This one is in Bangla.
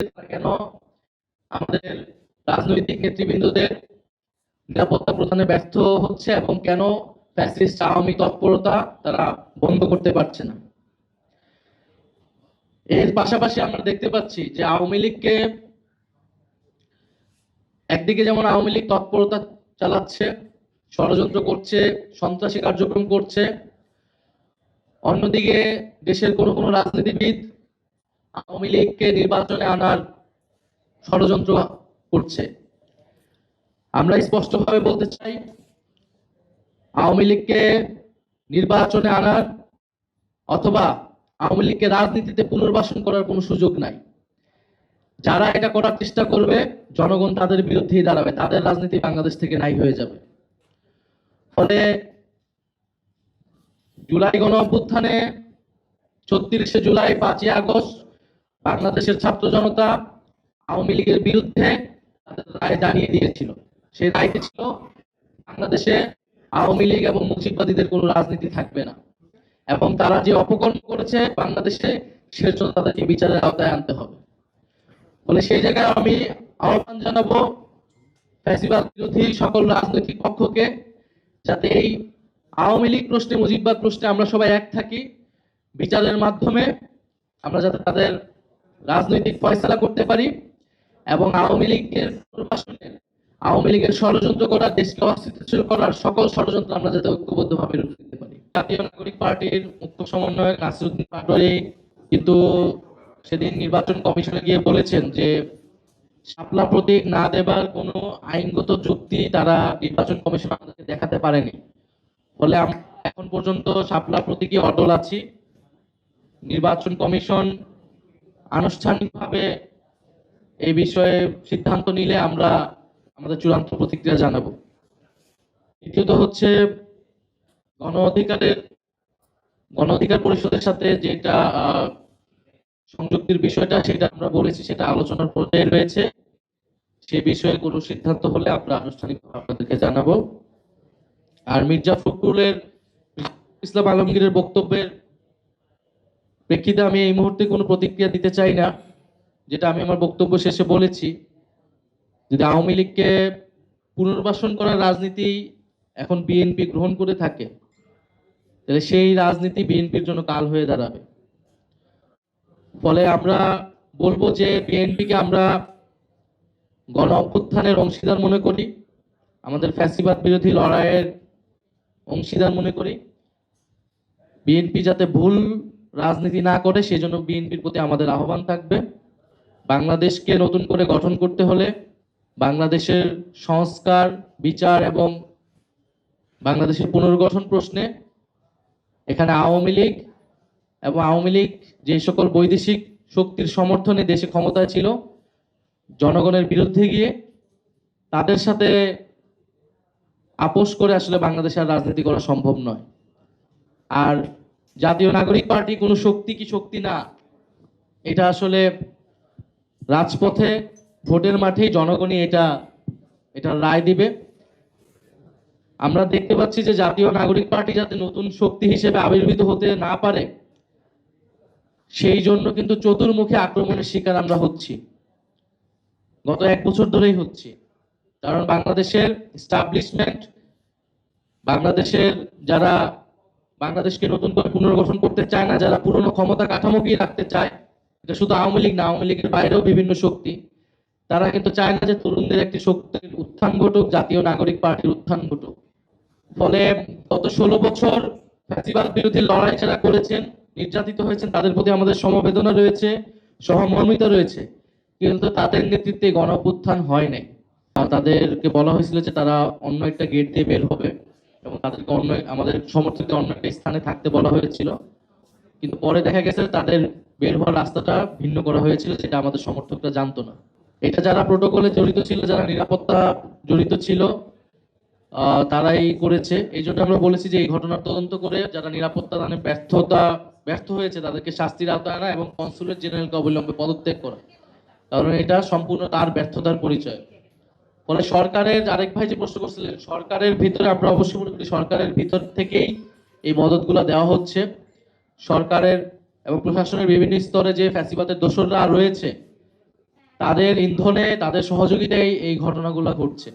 কেন? আমাদের রাজনৈতিক নেতৃবৃন্দদের নিরাপত্তা প্রদানে ব্যর্থ হচ্ছে এবং কেন ফ্যাসিস্ট আওয়ামী তৎপরতা তারা বন্ধ করতে পারছে না? এর পাশাপাশি আমরা দেখতে পাচ্ছি যে আওয়ামী লীগকে একদিকে যেমন আওয়ামী লীগ তৎপরতা চালাচ্ছে, ষড়যন্ত্র করছে, সন্ত্রাসী কার্যক্রম করছে, অন্যদিকে দেশের কোনো কোনো রাজনীতিবিদ আওয়ামী লীগকে নির্বাচনে আনার ষড়যন্ত্র করছে। আমরা স্পষ্টভাবে বলতে চাই, আওয়ামী লীগকে নির্বাচনে আনার অথবা আওয়ামী লীগকে রাজনীতিতে পুনর্বাসন করার কোনো সুযোগ নাই। যারা এটা করার চেষ্টা করবে, জনগণ তাদের বিরুদ্ধেই দাঁড়াবে, তাদের রাজনীতি বাংলাদেশ থেকে নাই হয়ে যাবে। ফলে জুলাই গণ অভ্যুত্থানে ছত্রিশে জুলাই পাঁচই আগস্ট বাংলাদেশের ছাত্র জনতা আওয়ামী লীগের বিরুদ্ধে রায় জানিয়ে দিয়েছিল। সেই রায়টি ছিল, বাংলাদেশে আওয়ামী লীগ এবং মুজিববাদীদের কোনো রাজনীতি থাকবে না। এবং তারা যে অপকর্ম করেছে বাংলাদেশে সে জন্য তাদেরকে বিচারের আওতায় আনতে হবে। ফলে সেই জায়গায় আমি আহ্বান জানাব ফ্যাসিবাদ বিরোধী সকল রাজনৈতিক পক্ষকে যাতে এই আওয়ামী লীগ প্রশ্নে, মুজিববাদ প্রশ্নে আমরা সবাই এক থাকি, বিচারের মাধ্যমে আমরা যাতে তাদের রাজনৈতিক ফয়সলা করতে পারি এবং আওয়ামী লীগের আওয়ামী লীগের ষড়যন্ত্র করা, দেশকে অস্থিতিশীল করার সকল ষড়যন্ত্র আমরা যাতে ঐক্যবদ্ধভাবে রুখে দিতে পারি। জাতীয় নাগরিক পার্টির মুখ্য সমন্বয়ক নাসিরুদ্দিন পাটোয়ারি কিন্তু সেদিন নির্বাচন কমিশনে গিয়ে বলেছেন যে, শাপলা প্রতীক না দেবার কোনো আইনগত যুক্তি তারা নির্বাচন কমিশন আমাদেরকে দেখাতে পারেনি। ফলে আমরা এখন পর্যন্ত শাপলা প্রতীকই অটল আছি। নির্বাচন কমিশন আনুষ্ঠানিকভাবে এই বিষয়ে সিদ্ধান্ত নিলে আমরা আমাদের চূড়ান্ত প্রতিক্রিয়া জানাব। দ্বিতীয়ত হচ্ছে গণ অধিকারের, গণ অধিকার পরিষদের সাথে যেটা সংযুক্তির বিষয়টা সেটা আমরা বলেছি, সেটা আলোচনার পর্যায়ে রয়েছে। সে বিষয়ে কোনো সিদ্ধান্ত হলে আমরা আনুষ্ঠানিকভাবে আপনাদেরকে জানাব। আর মির্জা ফখরুলের, ইসলাম আলমগীরের বক্তব্যের প্রেক্ষিতে আমি এই মুহূর্তে কোনো প্রতিক্রিয়া দিতে চাই না, যেটা আমি আমার বক্তব্য শেষে বলেছি, যদি আওয়ামী লীগকে পুনর্বাসন করার রাজনীতি এখন বিএনপি গ্রহণ করে থাকে, তাহলে সেই রাজনীতি বিএনপির জন্য কাল হয়ে দাঁড়াবে। ফলে আমরা বলব যে বিএনপিকে আমরা গণ অভ্যুত্থানের অংশীদার মনে করি, আমাদের ফ্যাসিবাদ বিরোধী লড়াইয়ের অংশীদার মনে করি। বিএনপি যাতে ভুল রাজনীতি না করে সেজন্য বিএনপির প্রতি আমাদের আহ্বান থাকবে। বাংলাদেশকে নতুন করে গঠন করতে হলে বাংলাদেশের সংস্কার, বিচার এবং বাংলাদেশের পুনর্গঠন প্রশ্নে এখানে আওয়ামী লীগ এবং আওয়ামী লীগ যে সকল বৈদেশিক শক্তির সমর্থনে দেশে ক্ষমতায় ছিল, জনগণের বিরুদ্ধে গিয়ে তাদের সাথে আপোষ করে আসলে বাংলাদেশে আর রাজনীতি করা সম্ভব নয়। আর জাতীয় নাগরিক পার্টি কোনো শক্তি কি শক্তি না? এটা আসলে রাজপথে, ভোটের মাঠেই জনগণই এটা এটা রায় দিবে। আমরা দেখতে পাচ্ছি যে জাতীয় নাগরিক পার্টি যাতে নতুন শক্তি হিসেবে আবির্ভূত হতে না পারে, সেই জন্য কিন্তু চতুর্মুখী আক্রমণের শিকার আমরা হচ্ছি। গত এক বছর ধরেই হচ্ছি। কারণ বাংলাদেশের স্টাবলিশমেন্ট বাংলাদেশের যারা বাংলাদেশকে নতুন করে পুনর্গঠন করতে চায় না, যারা পুরনো ক্ষমতা কাঠামোকেই রাখতে চায়, এটা শুধু আওয়ামী লীগ না, আওয়ামী লীগের বাইরেও বিভিন্ন শক্তি, তারা কিন্তু চায় না যে তরুণদের একটি শক্তির উত্থান ঘটুক, জাতীয় নাগরিক পার্টির উত্থান ঘটুক। ফলে গত ষোলো বছর ফ্যাসিবাদ বিরোধী লড়াই যারা করেছেন, নির্যাতিত হয়েছেন, তাদের প্রতি আমাদের সমবেদনা রয়েছে, সহমর্মিতা রয়েছে, কিন্তু তাদের নেতৃত্বে গণ অভ্যুত্থান হয় নাই। তাদেরকে বলা হয়েছিল যে তারা অন্য একটা গেট দিয়ে বের হবে। এবং তাদেরকে অন্য আমাদের সমর্থকদের অন্য একটা স্থানে থাকতে বলা হয়েছিল। কিন্তু পরে দেখা গেছে তাদের বের হওয়ার রাস্তাটা ভিন্ন করা হয়েছিল যেটা আমাদের সমর্থকরা জানতো না। এটা যারা প্রোটোকলে জড়িত ছিল, যারা নিরাপত্তা জড়িত ছিল তারাই করেছে। এই জন্য আমরা বলেছি যে এই ঘটনার তদন্ত করে যারা নিরাপত্তা দানে ব্যর্থতা, ব্যর্থ হয়েছে, তাদেরকে শাস্তির আওতায় আনা এবং কনসুলেট জেনারেলকে অবিলম্বে পদত্যাগ করা। কারণ এটা সম্পূর্ণ তার ব্যর্থতার পরিচয়। ফলে সরকারের, আরেক ভাই যে প্রশ্ন করছিলেন, সরকারের ভিতরে আমরা অবশ্যই মনে করি সরকারের ভিতর থেকেই এই মদতগুলো দেওয়া হচ্ছে। সরকারের এবং প্রশাসনের বিভিন্ন স্তরে যে ফ্যাসিবাদের দোষররা রয়েছে, তাদের ইন্ধনে, তাদের সহযোগিতায় এই ঘটনাগুলো ঘটছে।